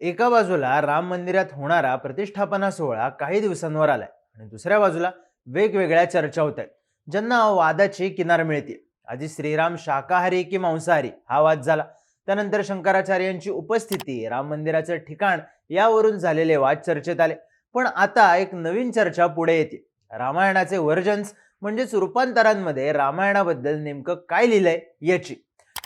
एका बाजूला राम मंदिरात होणारा प्रतिष्ठापना सोहळा काही दिवसांवर आलाय आणि दुसऱ्या बाजूला वेगवेगळ्या चर्चा होत आहेत ज्यांना वादाची किनार मिळते. आधी श्रीराम शाकाहारी की मांसाहारी हा वाद झाला. त्यानंतर शंकराचार्यांची उपस्थिती राम मंदिराचं ठिकाण यावरून झालेले वाद चर्चेत आले. पण आता एक नवीन चर्चा पुढे येते. रामायणाचे वर्जन्स म्हणजेच रूपांतरांमध्ये रामायणाबद्दल नेमकं काय लिहिलंय याची.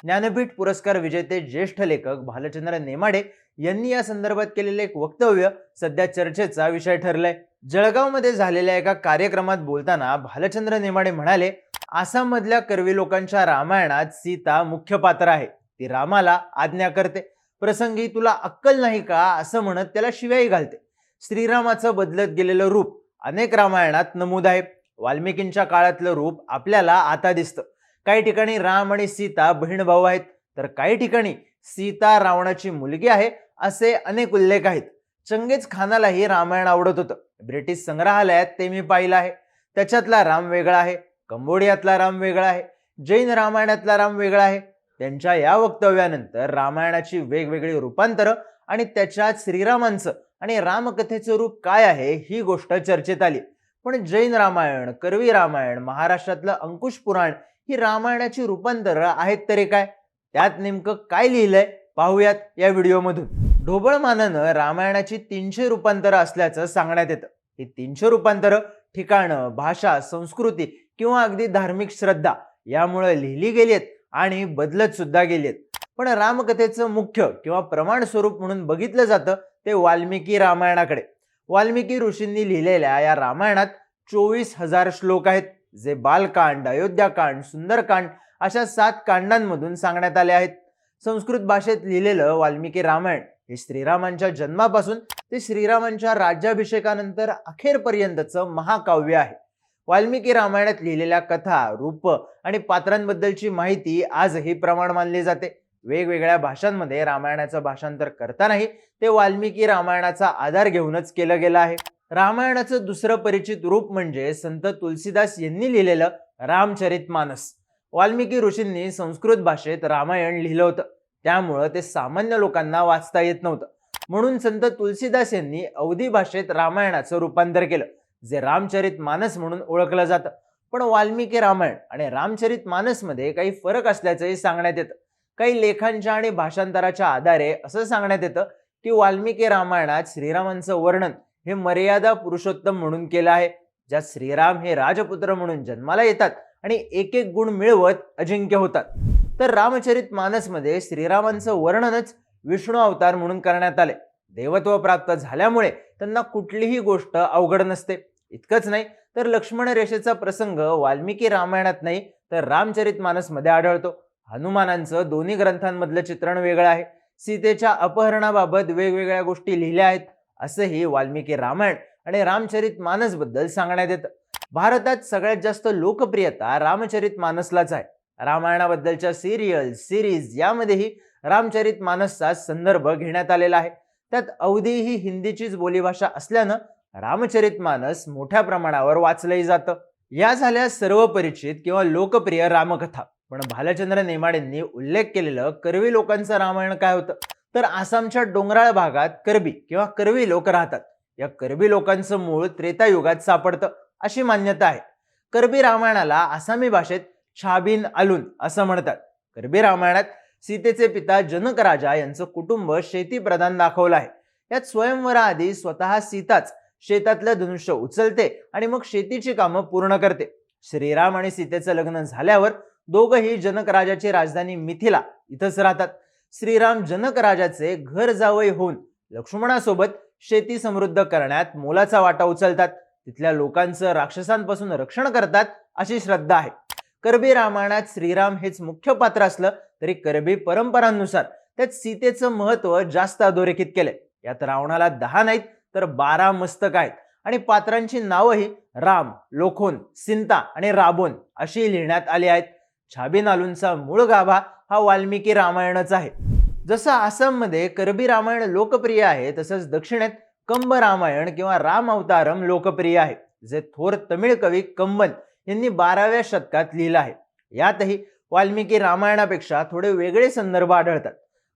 ज्ञानपीठ पुरस्कार विजेते ज्येष्ठ लेखक भालचंद्र नेमाडे यांनी या संदर्भात केलेले एक वक्तव्य सध्या चर्चेचा विषय ठरलाय. जळगावमध्ये झालेल्या एका कार्यक्रमात बोलताना भालचंद्र नेमाडे म्हणाले आसाममधल्या कर्वी लोकांच्या रामायणात सीता मुख्य पात्र आहे. ती रामाला आज्ञा करते. प्रसंगी तुला अक्कल नाही का? असं म्हणत त्याला शिव्याही घालते. श्रीरामाचं बदलत गेलेलं रूप अनेक रामायणात नमूद आहे. वाल्मिकींच्या काळातलं रूप आपल्याला आता दिसतं. काही ठिकाणी राम आणि सीता बहीण भाऊ आहेत. तर काही ठिकाणी सीता रावणाची मुलगी आहे असे अनेक उल्लेख आहेत. चंगेज खानालाही रामायण आवडत होतं. ब्रिटिश संग्रहालयात ते मी पाहिलं आहे. त्याच्यातला राम वेगळा आहे. कंबोडियातला राम वेगळा आहे. जैन रामायणातला राम वेगळा आहे. त्यांच्या या वक्तव्यानंतर रामायणाची वेगवेगळी रूपांतरं आणि त्याच्यात श्रीरामांचं आणि रामकथेचं रूप काय आहे ही गोष्ट चर्चेत आली. पण जैन रामायण कर्वी रामायण महाराष्ट्रातलं अंकुश पुराण ही रामायणाची रूपांतरं आहेत तरी काय? त्यात नेमकं काय लिहिलंय पाहूयात या व्हिडिओमधून. ढोबळमानानं रामायणाची तीनशे रूपांतरं असल्याचं सांगण्यात येतं. ही तीनशे रूपांतरं ठिकाणं भाषा संस्कृती किंवा अगदी धार्मिक श्रद्धा यामुळे लिहिली गेली आहेत आणि बदलत सुद्धा गेली आहेत पण रामकथेचं मुख्य किंवा प्रमाण स्वरूप म्हणून बघितलं जातं ते वाल्मिकी रामायणाकडे. वाल्मिकी ऋषींनी लिहिलेल्या या रामायणात चोवीस हजार श्लोक आहेत. जे बालकांड अयोध्याकांड सुंदरकांड अशा सात कांडांमधून सांगण्यात आले आहेत. संस्कृत भाषेत लिहिलेलं वाल्मिकी रामायण हे श्रीरामांच्या जन्मापासून ते श्रीरामांच्या राज्याभिषेकानंतर अखेरपर्यंतचं महाकाव्य आहे. वाल्मिकी रामायणात लिहिलेल्या कथा रूप आणि पात्रांबद्दलची माहिती आजही प्रमाण मानली जाते. वेगवेगळ्या भाषांमध्ये रामायणाचं भाषांतर करतानाही ते वाल्मिकी रामायणाचा आधार घेऊनच केलं गेलं आहे. रामायणाचं दुसरं परिचित रूप म्हणजे संत तुलसीदास यांनी लिहिलेलं रामचरित मानस वाल्मिकी ऋषींनी संस्कृत भाषेत रामायण लिहिलं होतं. त्यामुळं ते सामान्य लोकांना वाचता येत नव्हतं. म्हणून संत तुलसीदास यांनी अवधी भाषेत रामायणाचं रूपांतर केलं जे रामचरित मानस म्हणून ओळखलं जातं. पण वाल्मिकी रामायण आणि रामचरित मानसमध्ये काही फरक असल्याचंही सांगण्यात येतं. काही लेखांच्या आणि भाषांतराच्या आधारे असं सांगण्यात येतं की वाल्मिकी रामायणात श्रीरामांचं वर्णन हे मर्यादा पुरुषोत्तम म्हणून केलं आहे ज्यात श्रीराम हे राजपुत्र म्हणून जन्माला येतात आणि एक एक गुण मिळवत अजिंक्य होतात. तर रामचरित मानसमध्ये श्रीरामांचं वर्णनच विष्णू अवतार म्हणून करण्यात आले. देवत्व प्राप्त झाल्यामुळे त्यांना कुठलीही गोष्ट अवघड नसते. इतकंच नाही तर लक्ष्मण रेषेचा प्रसंग वाल्मिकी रामायणात नाही तर रामचरित मानसमध्ये आढळतो. हनुमानांचं दोन्ही ग्रंथांमधलं चित्रण वेगळं आहे. सीतेच्या अपहरणाबाबत वेगवेगळ्या गोष्टी लिहिल्या आहेत. असंही वाल्मिकी रामायण आणि रामचरित मानसबद्दल सांगण्यात येतं. भारतात सगळ्यात जास्त लोकप्रियता रामचरित मानसलाच आहे. रामायणाबद्दलच्या सिरियल सिरीज यामध्येही रामचरित मानसचा संदर्भ घेण्यात आलेला आहे. त्यात अवधी ही हिंदीचीच बोलीभाषा असल्यानं रामचरित मानस मोठ्या प्रमाणावर वाचलंही जातं. या झाल्या सर्व परिचित किंवा लोकप्रिय रामकथा. पण भालचंद्र नेमाडेंनी उल्लेख केलेलं कर्वी लोकांचं रामायण काय होतं? तर आसामच्या डोंगराळ भागात कर्बी किंवा कर्वी लोक राहतात. या कर्बी लोकांचं मूळ त्रेतायुगात सापडतं अशी मान्यता आहे. कर्बी रामायणाला आसामी भाषेत छाबीन आलून असं म्हणतात. कर्बी रामायणात सीतेचे पिता जनक राजा यांचं कुटुंब शेतीप्रधान दाखवलं आहे. यात स्वयंवराआधी स्वतः सीताच शेतातलं धनुष्य उचलते आणि मग शेतीची कामं पूर्ण करते. श्रीराम आणि सीतेचं लग्न झाल्यावर दोघंही जनक राजाची राजधानी मिथिला इथंच राहतात. श्रीराम जनक राजाचे घर जावई होऊन लक्ष्मणासोबत शेती समृद्ध करण्यात मोलाचा वाटा उचलतात. तिथल्या लोकांचं राक्षसांपासून रक्षण करतात अशी श्रद्धा आहे. कर्बी रामायणात श्रीराम हेच मुख्य पात्र असलं तरी कर्बी परंपरांनुसार त्यात सीतेचं महत्त्व जास्त अधोरेखित केलंय. यात रावणाला दहा नाहीत तर बारा मस्तक आहेत. आणि पात्रांची नावंही राम लोखोन सिंता आणि राबोन अशी लिहिण्यात आली आहेत. छाबी नालूंचा मूळ गाभा हा वाल्मिकी रामायणच आहे. जसं आसाममध्ये कर्बी रामायण लोकप्रिय आहे तसंच दक्षिणेत कंब रामायण किंवा राम अवतारम लोकप्रिय आहे जे थोर तमिळ कवी कंबन यांनी बाराव्या शतकात लिहिलं आहे. यातही वाल्मिकी रामायणापेक्षा थोडे वेगळे संदर्भ आढळतात.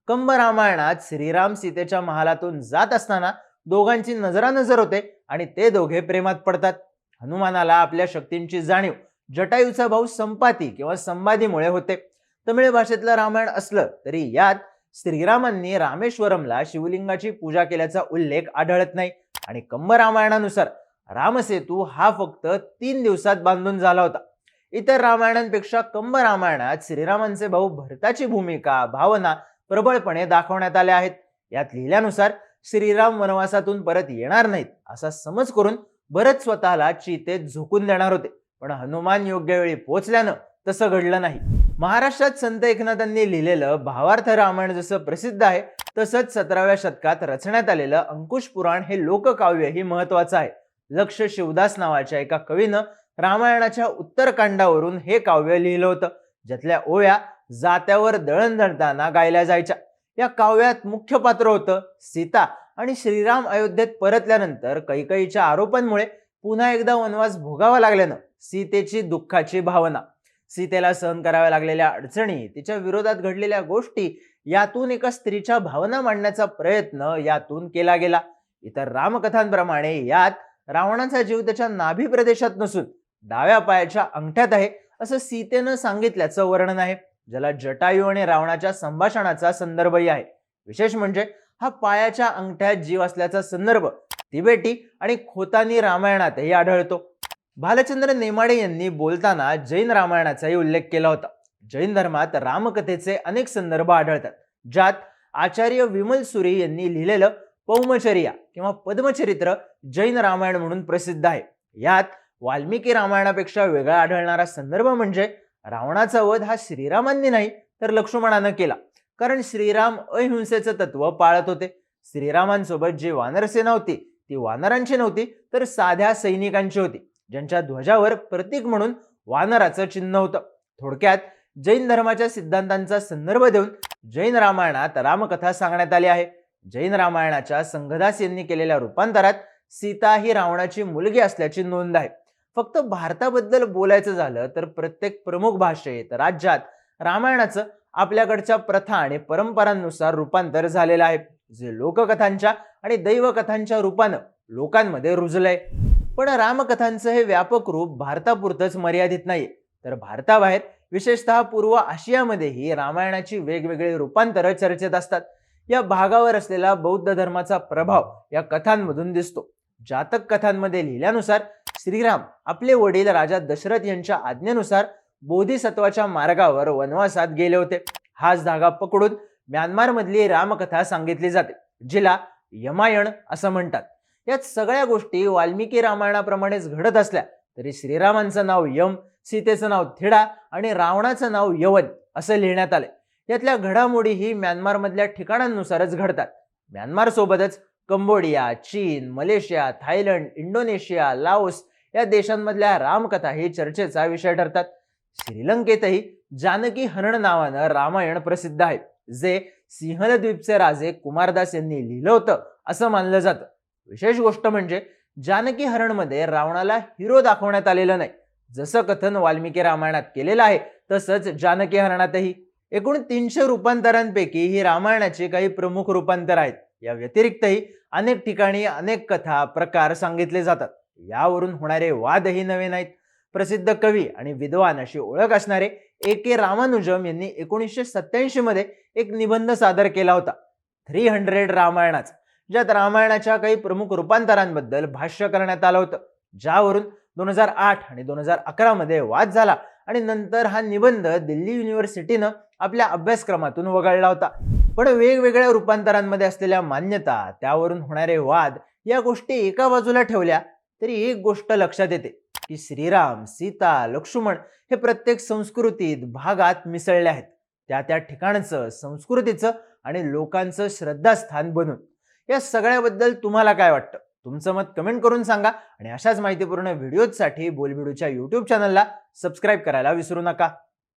कंब रामायणात श्रीराम सीतेच्या महालातून जात असताना दोघांची नजरानजर होते आणि ते दोघे प्रेमात पडतात. हनुमानाला आपल्या शक्तींची जाणीव जटायूचा भाऊ संपाती किंवा संवादीमुळे होते. तमिळ भाषेतलं रामायण असलं तरी यात श्रीरामांनी रामेश्वरमला शिवलिंगाची पूजा केल्याचा उल्लेख आढळत नाही. आणि कंब रामायणानुसार रामसेतू हा फक्त तीन दिवसात बांधून झाला होता. इतर रामायणांपेक्षा कंब रामायणात श्रीरामांचे भाऊ भरताची भूमिका भावना प्रबळपणे दाखवण्यात आल्या आहेत. यात लिहिल्यानुसार श्रीराम वनवासातून परत येणार नाहीत असा समज करून भरत स्वतःला चितेत झोकून देणार होते. पण हनुमान योग्य वेळी पोहोचल्यानं तसं घडलं नाही. महाराष्ट्रात संत एकनाथांनी लिहिलेलं भावार्थ रामायण जसं प्रसिद्ध आहे तसंच सतराव्या शतकात रचण्यात आलेलं अंकुश पुराण हे लोककाव्यही महत्वाचं आहे. लक्ष शिवदास नावाच्या एका कवीनं रामायणाच्या उत्तरकांडावरून हे काव्य लिहिलं होतं ज्यातल्या ओव्या जात्यावर दळण दळताना गायल्या जायच्या. या काव्यात मुख्य पात्र होतं सीता आणि श्रीराम अयोध्येत परतल्यानंतर कैकईच्या आरोपांमुळे पुन्हा एकदा वनवास भोगावा लागल्यानं सीतेची दुःखाची भावना सीतेला सहन कराव्या लागलेल्या अडचणी तिच्या विरोधात घडलेल्या गोष्टी यातून एका स्त्रीच्या भावना मांडण्याचा प्रयत्न यातून केला गेला. इतर रामकथांप्रमाणे यात रावणाचा जीव त्याच्या नाभी प्रदेशात नसून डाव्या पायाच्या अंगठ्यात आहे असं सीतेनं सांगितल्याचं वर्णन आहे. ज्याला जटायू आणि रावणाच्या संभाषणाचा संदर्भही आहे. विशेष म्हणजे हा पायाच्या अंगठ्यात जीव असल्याचा संदर्भ तिबेटी आणि खोतानी रामायणातही आढळतो. भालचंद्र नेमाडे यांनी बोलताना जैन रामायणाचाही उल्लेख केला होता. जैन धर्मात रामकथेचे अनेक संदर्भ आढळतात ज्यात आचार्य विमल सुरी यांनी लिहिलेलं पौमचर्या किंवा पद्मचरित्र जैन रामायण म्हणून प्रसिद्ध आहे. यात वाल्मिकी रामायणापेक्षा वेगळा आढळणारा संदर्भ म्हणजे रावणाचा वध हा श्रीरामांनी नाही तर लक्ष्मणानं केला. कारण श्रीराम अहिंसेचं तत्व पाळत होते. श्रीरामांसोबत जी वानरसेना होती ती वानरांची नव्हती तर साध्या सैनिकांची होती. ज्यांच्या ध्वजावर प्रतीक म्हणून वानराचं चिन्ह होतं. थोडक्यात जैन धर्माच्या सिद्धांतांचा संदर्भ देऊन जैन रामायणात रामकथा सांगण्यात आली आहे. जैन रामायणाच्या संघदास यांनी केलेल्या रूपांतरात सीता ही रावणाची मुलगी असल्याची नोंद आहे. फक्त भारताबद्दल बोलायचं झालं तर प्रत्येक प्रमुख भाषेत राज्यात रामायणाचं आपल्याकडच्या प्रथा आणि परंपरांनुसार रूपांतर झालेलं आहे. जे लोककथांच्या आणि दैवकथांच्या रूपानं लोकांमध्ये रुजलंय. पण रामकथांचं हे व्यापक रूप भारतापुरतंच मर्यादित नाही तर भारताबाहेर विशेषतः पूर्व आशियामध्येही रामायणाची वेगवेगळी रूपांतरं चर्चेत असतात. या भागावर असलेला बौद्ध धर्माचा प्रभाव या कथांमधून दिसतो. जातक कथांमध्ये लिहिल्यानुसार श्रीराम आपले वडील राजा दशरथ यांच्या आज्ञेनुसार बोधिसत्वाच्या मार्गावर वनवासात गेले होते. हाच धागा पकडून म्यानमारमधली रामकथा सांगितली जाते जिला यमायण असं म्हणतात. यात सगळ्या गोष्टी वाल्मिकी रामायणाप्रमाणेच घडत असल्या तरी श्रीरामांचं नाव यम सीतेचं नाव थिडा आणि रावणाचं नाव यवन असं लिहिण्यात आले यातल्या घडामोडी ही म्यानमारमधल्या ठिकाणांनुसारच घडतात. म्यानमारसोबतच कंबोडिया चीन मलेशिया थायलंड इंडोनेशिया लाओस या देशांमधल्या रामकथा ही चर्चेचा विषय ठरतात. श्रीलंकेतही जानकी हरण नावानं रामायण प्रसिद्ध आहे जे सिंहलद्वीपचे राजे कुमारदास यांनी लिहिलं होतं असं मानलं जातं. विशेष गोष्ट म्हणजे जानकी हरणमध्ये रावणाला हिरो दाखवण्यात आलेलं नाही. जसं कथन वाल्मिकी रामायणात केलेलं आहे तसंच जानकी हरणातही. एकूण तीनशे रूपांतरांपैकी ही रामायणाची काही प्रमुख रूपांतर आहेत. या व्यतिरिक्तही अनेक ठिकाणी अनेक कथा प्रकार सांगितले जातात. यावरून होणारे वादही नवे नाहीत. प्रसिद्ध कवी आणि विद्वान अशी ओळख असणारे ए के रामानुजम यांनी एकोणीसशे सत्याऐंशी मध्ये एक निबंध सादर केला होता. थ्री हंड्रेड रामायणाचा. ज्यात रामायणाच्या काही प्रमुख रूपांतरांबद्दल भाष्य करण्यात आलं होतं ज्यावरून दोन हजार आठ आणि दोन हजार अकरामध्ये वाद झाला आणि नंतर हा निबंध दिल्ली युनिव्हर्सिटीनं आपल्या अभ्यासक्रमातून वगळला होता. पण वेगवेगळ्या रूपांतरांमध्ये असलेल्या मान्यता त्यावरून होणारे वाद या गोष्टी एका बाजूला ठेवल्या तरी एक गोष्ट लक्षात येते की श्रीराम सीता लक्ष्मण हे प्रत्येक संस्कृतीत भागात मिसळले आहेत. त्या त्या ठिकाणचं संस्कृतीचं आणि लोकांचं श्रद्धास्थान बनून. या सगळ्याबद्दल तुम्हाला काय वाटतं? तुमचं मत कमेंट करून सांगा आणि अशाच माहितीपूर्ण व्हिडिओजसाठी बोलबिडूच्या यूट्यूब चॅनलला सबस्क्राईब करायला विसरू नका.